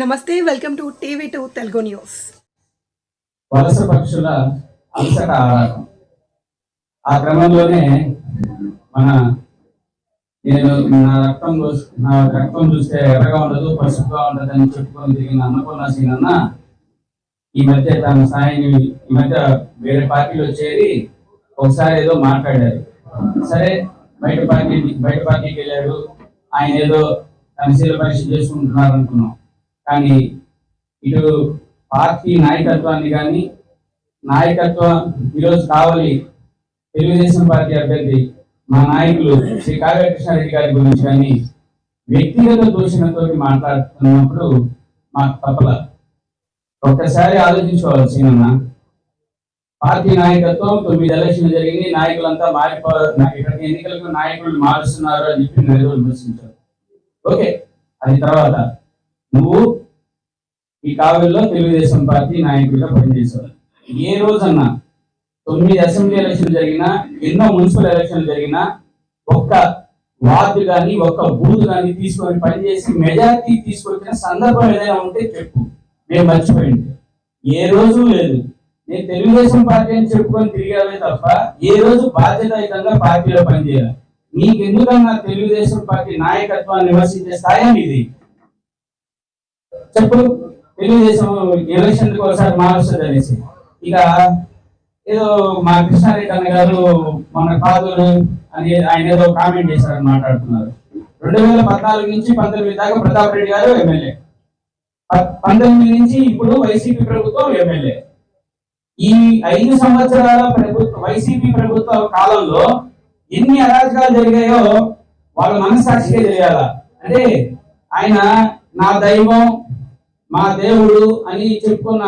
నమస్తే welcome to TV two Telugu news. వలస పక్షుల అలసట ఆరాటం. ఆ క్రమంలోనే మన నేను నా రక్తం నా రక్తం చూస్తే ఎర్రగా ఉండదు పసుపుగా ఉండదు అని చెప్పుకొని తిరిగిన అన్నపూర్ణ సీనన్న ఈ మధ్య తన సాయిని ఈ మధ్య వేరే పార్టీలో చేరి ఒకసారి ఏదో మాట్లాడారు. సరే బయట పార్టీ బయట పార్టీకి వెళ్ళారు ఆయన ఏదో తన శీల పరీక్ష చేసుకుంటున్నారు అనుకున్నాం కానీ ఇటు పార్టీ నాయకత్వాన్ని కానీ నాయకత్వం ఈరోజు కావాలి తెలుగుదేశం పార్టీ అభ్యర్థి మా నాయకులు శ్రీ కావ్య గారి గురించి కానీ వ్యక్తిగత దూషణతో మాట్లాడుతున్నప్పుడు మాకు తప్పల. ఒక్కసారి ఆలోచించుకోవాలి సీనన్న. పార్టీ నాయకత్వం తొమ్మిది ఎలక్షన్ జరిగింది నాయకులంతా మారిపోవాలి ఇక్కడికి ఎన్నికలకు నాయకులు మారుస్తున్నారు అని చెప్పి నేను విమర్శించారు. ఓకే అది తర్వాత. నువ్వు ఈ కావ్యంలో తెలుగుదేశం పార్టీ నాయకుడిగా పనిచేశారు. ఏ రోజన్నా తొమ్మిది అసెంబ్లీ ఎలక్షన్ జరిగినా ఎన్నో మున్సిపల్ ఎలక్షన్ జరిగినా ఒక్క వార్డు కానీ ఒక్క బూత్ కానీ తీసుకొని పనిచేసి మెజారిటీ తీసుకొచ్చిన సందర్భం ఏదైనా ఉంటే చెప్పు. మేము మర్చిపోయింది ఏ రోజు లేదు. నేను తెలుగుదేశం పార్టీ అని చెప్పుకొని తిరిగామే తప్ప ఏ రోజు బాధ్యతాయుతంగా పార్టీలో పనిచేయాలి. నీకెందుకన్నా తెలుగుదేశం పార్టీ నాయకత్వాన్ని నివసించే స్థాయి ఇది చెప్పు. తెలుగుదేశం ఎలక్షన్ ఒకసారి మారుస్తుంది అనేసి. ఇక ఏదో మా కృష్ణారెడ్డి అన్న గారు మన కాదులు అని ఆయన ఏదో కామెంట్ చేశారని మాట్లాడుతున్నారు. రెండు వేల పద్నాలుగు నుంచి పంతొమ్మిది దాకా ప్రతాప్ రెడ్డి గారు ఎమ్మెల్యే. ప- పంతొమ్మిది నుంచి ఇప్పుడు వైసీపీ ప్రభుత్వం ఎమ్మెల్యే. ఈ ఐదు సంవత్సరాల ప్రభుత్వ వైసీపీ ప్రభుత్వ కాలంలో ఎన్ని అరాజకాలు జరిగాయో వాళ్ళ మనస్సాక్షిగా తెలియాల. అంటే ఆయన నా దైవం మా దేవుడు అని చెప్పుకున్న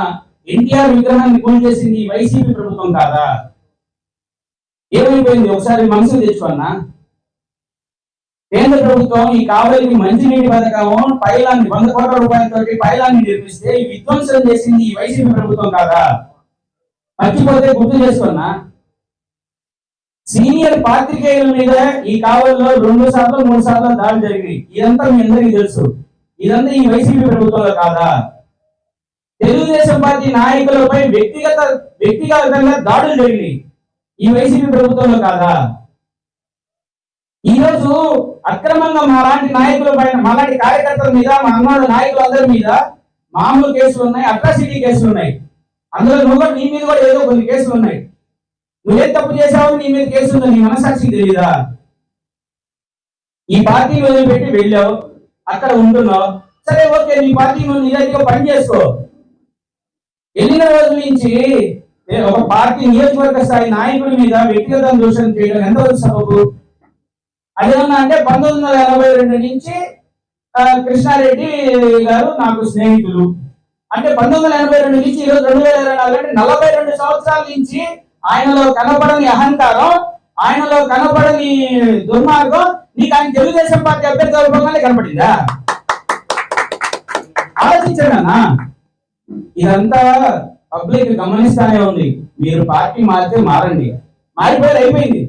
ఎన్టీఆర్ విగ్రహాన్ని కూల్ చేసింది వైసీపీ ప్రభుత్వం కాదా? ఏమైపోయింది? ఒకసారి మనసు తెచ్చుకున్నా కేంద్ర ప్రభుత్వం ఈ కావలికి మంచినీటి పథకము పైలాన్ని వంద కోట్ల రూపాయలతో పైలాన్ని నిర్మిస్తే ఈ విధ్వంసం చేసింది ఈ వైసీపీ ప్రభుత్వం కాదా? మర్చిపోతే గుర్తు చేసుకున్నా సీనియర్ పాత్రికేయుల మీద ఈ కావల్లో రెండు శాతం మూడు శాతం దాడి జరిగింది ఇదంతా మీ అందరికీ తెలుసు. ఇదంతా ఈ వైసీపీ ప్రభుత్వంలో కాదా? తెలుగుదేశం పార్టీ నాయకులపై వ్యక్తిగత వ్యక్తిగతంగా దాడులు జరిగినాయి. ఈ వైసీపీ ప్రభుత్వంలో కాదా? ఈరోజు అక్రమంగా మా లాంటి నాయకుల పైన మా లాంటి కార్యకర్తల మీద మా అన్నాడు నాయకులందరి మీద మామూలు కేసులు ఉన్నాయి అట్రాసిటీ కేసులు ఉన్నాయి. అందులో నువ్వు కూడా నీ మీద కూడా ఏదో కొన్ని కేసులు ఉన్నాయి. నువ్వేం తప్పు చేసావు నీ మీద కేసు ఉందో నీ మనసాక్షికి తెలియదా ఈ పార్టీ వదిలిపెట్టి వెళ్ళావు. అక్కడ ఉంటున్నావు. సరే ఓకే నీ పార్టీ నువ్వు నిజాయితీగా పని చేసుకో. వెళ్ళిన రోజు నుంచి ఒక పార్టీ నియోజకవర్గ స్థాయి నాయకుడి మీద వ్యక్తిగత దూషణ చేయడం ఎంతవరకు సబబు? అదేమన్నా అంటే పంతొమ్మిది వందల ఎనభై రెండు నుంచి కృష్ణారెడ్డి గారు నాకు స్నేహితులు. అంటే పంతొమ్మిది వందల ఎనభై రెండు నుంచి ఈరోజు రెండు వేల ఇరవై నాలుగు అంటే నలభై రెండు సంవత్సరాల నుంచి ఆయనలో కనపడని అహంకారం ఆయనలో కనపడని దుర్మార్గం నీకు ఆయన తెలుగుదేశం పార్టీ అభ్యర్థి రూపంగానే కనపడిందా? ఆలోచించండి ఇదంతా పబ్లిక్ గమనిస్తానే ఉంది. మీరు పార్టీ మారితే మారండి. మారిపోయి అయిపోయింది.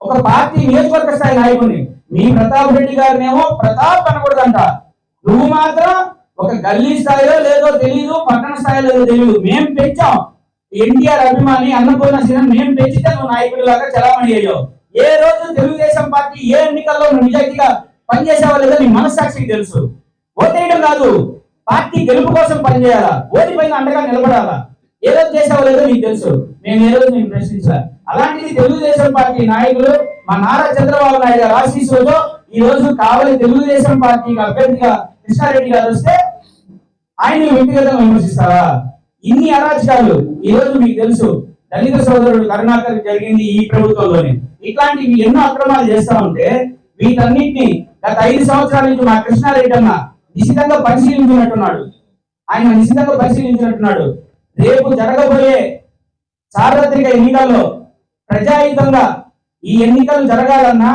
ఒక పార్టీ నియోజకవర్గ స్థాయి నాయకుడిని మీ ప్రతాప్ రెడ్డి గారినేమో ప్రతాప్ అనకూడదంట. నువ్వు మాత్రం ఒక గల్లీ స్థాయిలో లేదో తెలియదు పట్టణ స్థాయిలో లేదో తెలియదు మేం పెంచాం. ఎన్టీఆర్ అభిమాని అన్నపూర్ణ సినిమా మేం పెంచితే నువ్వు నాయకుడి లాగా చలామణి అయ్యావు. ఏ రోజు తెలుగుదేశం పార్టీ ఏ ఎన్నికల్లో నువ్వు నిజాయితీగా పనిచేసావో లేదో నీ మనస్సాక్షికి తెలుసు. ఓటేయడం కాదు పార్టీ గెలుపు కోసం పనిచేయాలా? ఓటి పైన అండగా నిలబడాలా? ఏ రోజు చేసావో లేదో నీకు తెలుసు. నేను ఏ రోజు నేను ప్రశ్నించా అలాంటిది తెలుగుదేశం పార్టీ నాయకులు మా నారా చంద్రబాబు నాయుడు గారు ఆశీస్సులతో ఈ రోజు కావలి తెలుగుదేశం పార్టీకి అభ్యర్థిగా కృష్ణారెడ్డి గారు వస్తే ఆయన వ్యక్తిగతంగా విమర్శిస్తారా? ఇన్ని అరాచకాలు ఈ రోజు మీకు తెలుసు. దళిత సోదరుడు కరుణాకర్ జరిగింది ఈ ప్రభుత్వంలోనే. ఇట్లాంటివి ఎన్నో అక్రమాలు చేస్తా ఉంటే వీటన్నిటిని గత ఐదు సంవత్సరాల నుంచి మా కృష్ణారెడ్డి అన్న నిశితంగా పరిశీలించినట్టున్నాడు. ఆయన నిశితంగా పరిశీలించినట్టున్నాడు. రేపు జరగబోయే సార్వత్రిక ఎన్నికల్లో ప్రజాయుతంగా ఈ ఎన్నికలు జరగాలన్నా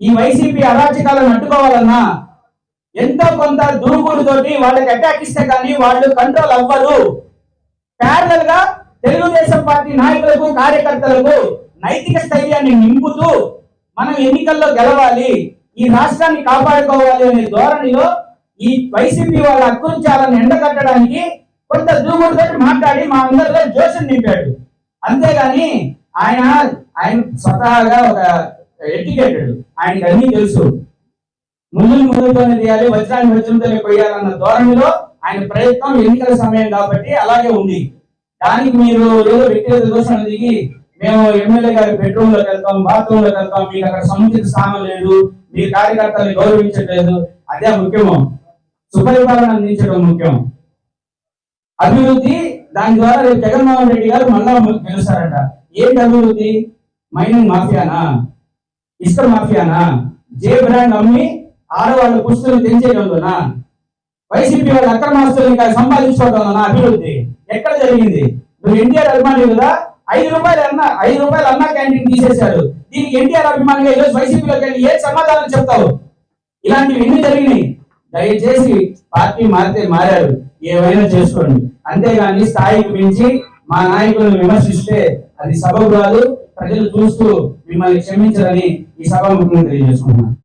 ఈ వైసీపీ అరాచకాలను అడ్డుకోవాలన్నా ఎంతో కొంత దూకుడుతోటి వాళ్ళకి అటాక్ ఇస్తే కానీ వాళ్ళు కంట్రోల్ అవ్వరు. ప్యారల్గా తెలుగుదేశం పార్టీ నాయకులకు కార్యకర్తలకు నైతిక స్థైర్యాన్ని నింపుతూ మనం ఎన్నికల్లో గెలవాలి ఈ రాష్ట్రాన్ని కాపాడుకోవాలి అనే ధోరణిలో ఈ వైసీపీ వాళ్ళ అక్కుంచాలను ఎండగట్టడానికి కొంత దూకుడుతో మాట్లాడి మా అందరిలో జోషం నింపాడు. అంతేగాని ఆయన ఆయన స్వతహాగా ఒక ఎడ్యుకేటెడ్ ఆయనకి అన్ని తెలుసు. ముందు ముందుతోనే తీయాలి వజ్రాన్ని వజ్రంతోనే కొయ్యాలన్న ధోరణిలో ఆయన ప్రయత్నం ఎన్నికల సమయం కాబట్టి అలాగే ఉంది. దానికి మీరు ఏదో వ్యక్తిగత దోషణ దిగి మేము ఎమ్మెల్యే గారి బెడ్రూమ్లోకి వెళ్తాం బాత్రూమ్లోకి వెళ్తాం మీకు అక్కడ సముచిత స్థానం లేదు మీ కార్యకర్తలను గౌరవించట్లేదు అదే ముఖ్యము. సుపరిపాలన అందించడం ముఖ్యం. అభివృద్ధి దాని ద్వారా రేపు జగన్మోహన్ రెడ్డి గారు మళ్ళా గెలుస్తారట. ఏంటి అభివృద్ధి? మైనింగ్ మాఫియానా? ఇసుక మాఫియానా? జే బ్రాండ్ అమ్మి ఆడవాళ్ళ పుస్తులు తెంచేయడంలోనా వైసీపీ వాళ్ళ అక్రమాస్తులు ఇంకా సంపాదించుకోవడంలోనా అభివృద్ధి? ఎక్కడ జరిగింది? నువ్వు ఎన్టీఆర్ అభిమాని కదా ఐదు రూపాయలు అన్న ఐదు రూపాయలు అన్న క్యాంటీన్ తీసేశారు. దీనికి ఎన్టీఆర్ అభిమానిగా ఈరోజు వైసీపీలోకి వెళ్ళి ఏ సమాధానం చెప్తావు? ఇలాంటివి ఎన్ని జరిగినాయి? దయచేసి పార్టీ మారితే మారారు. ఏమైనా చేసుకోండి. అంతేగాని స్థాయికి మించి మా నాయకులను విమర్శిస్తే అది సభకు రాదు. ప్రజలు చూస్తూ మిమ్మల్ని క్షమించరని ఈ సభ ముఖ్యంగా తెలియజేసుకున్నాను